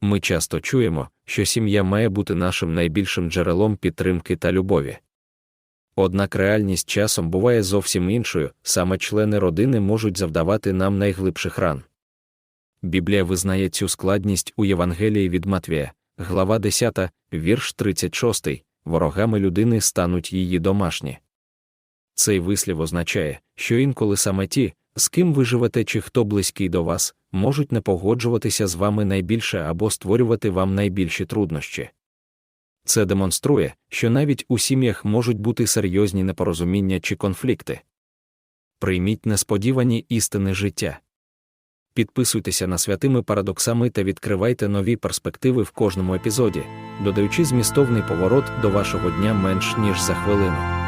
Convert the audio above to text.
Ми часто чуємо, що сім'я має бути нашим найбільшим джерелом підтримки та любові. Однак реальність часом буває зовсім іншою, саме члени родини можуть завдавати нам найглибших ран. Біблія визнає цю складність у Євангелії від Матвія, глава 10, вірш 36, ворогами людини стануть її домашні. Цей вислів означає, що інколи саме ті, з ким ви живете чи хто близький до вас, можуть не погоджуватися з вами найбільше або створювати вам найбільші труднощі. Це демонструє, що навіть у сім'ях можуть бути серйозні непорозуміння чи конфлікти. Прийміть несподівані істини життя. Підписуйтеся на святими парадоксами та відкривайте нові перспективи в кожному епізоді, додаючи змістовний поворот до вашого дня менш ніж за хвилину.